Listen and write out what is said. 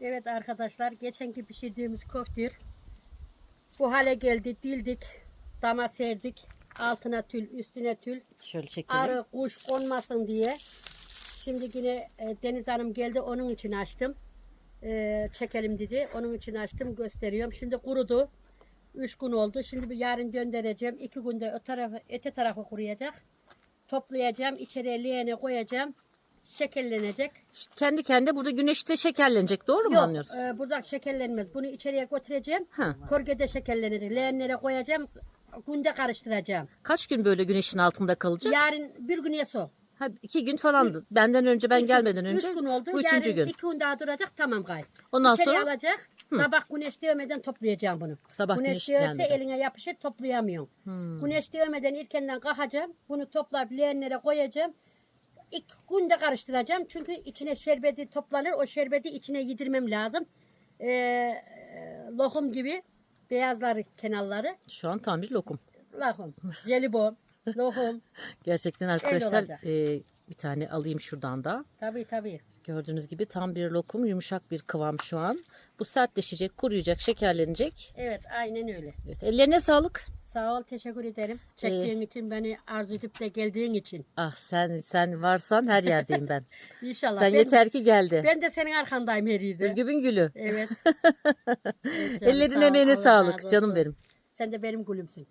Evet arkadaşlar geçenki pişirdiğimiz koftir bu hale geldi. Dildik, dama serdik. Altına tül, üstüne tül. Şöyle çekelim. Arı, kuş konmasın diye. Şimdi yine e, Deniz Hanım geldi onun için açtım. E, çekelim dedi. Onun için açtım gösteriyorum. Şimdi kurudu. Üç gün oldu. Şimdi bir yarın göndereceğim. İki günde o tarafı, öte tarafı kuruyacak. Toplayacağım. içeriye leğene koyacağım. Şekerlenecek. Kendi kendine burada güneşte şekerlenecek. Doğru mu Yok anlıyoruz? e, burada şekerlenmez. Bunu içeriye götüreceğim. Ha. Korgede şekerlenecek. Leğenlere koyacağım. Günde karıştıracağım. Kaç gün böyle güneşin altında kalacak? Yarın bir güne sok. Ha, iki gün falandı. Benden önce ben İki- gelmeden önce. Üç gün oldu. Bu üçüncü Yarın gün. iki gün daha duracak tamam gay. Ondan İçeriye sonra? alacak. Sabah güneş değmeden toplayacağım bunu. Sabah güneş, değerse eline yapışır toplayamıyorum. Güneş değmeden ilkenden kalkacağım. Bunu toplayıp leğenlere koyacağım. İlk günde karıştıracağım. Çünkü içine şerbeti toplanır. O şerbeti içine yedirmem lazım. Ee, lokum gibi beyazları kenarları. Şu an tam bir lokum. Lokum. Jelibon. Lokum. Gerçekten arkadaşlar e, bir tane alayım şuradan da. Tabii tabii. Gördüğünüz gibi tam bir lokum yumuşak bir kıvam şu an. Bu sertleşecek, kuruyacak, şekerlenecek. Evet aynen öyle. Evet, ellerine sağlık. Sağ ol, teşekkür ederim. Çektiğin için, beni arzu edip de geldiğin için. Ah sen sen varsan her yerdeyim ben. İnşallah. sen ben, yeter ki geldi. Ben de senin arkandayım her yerde. Gülgübün gülü. Evet. Evet canım, Ellerin sağ ol, emeğine Allah sağlık canım benim. Sen de benim gülümsün.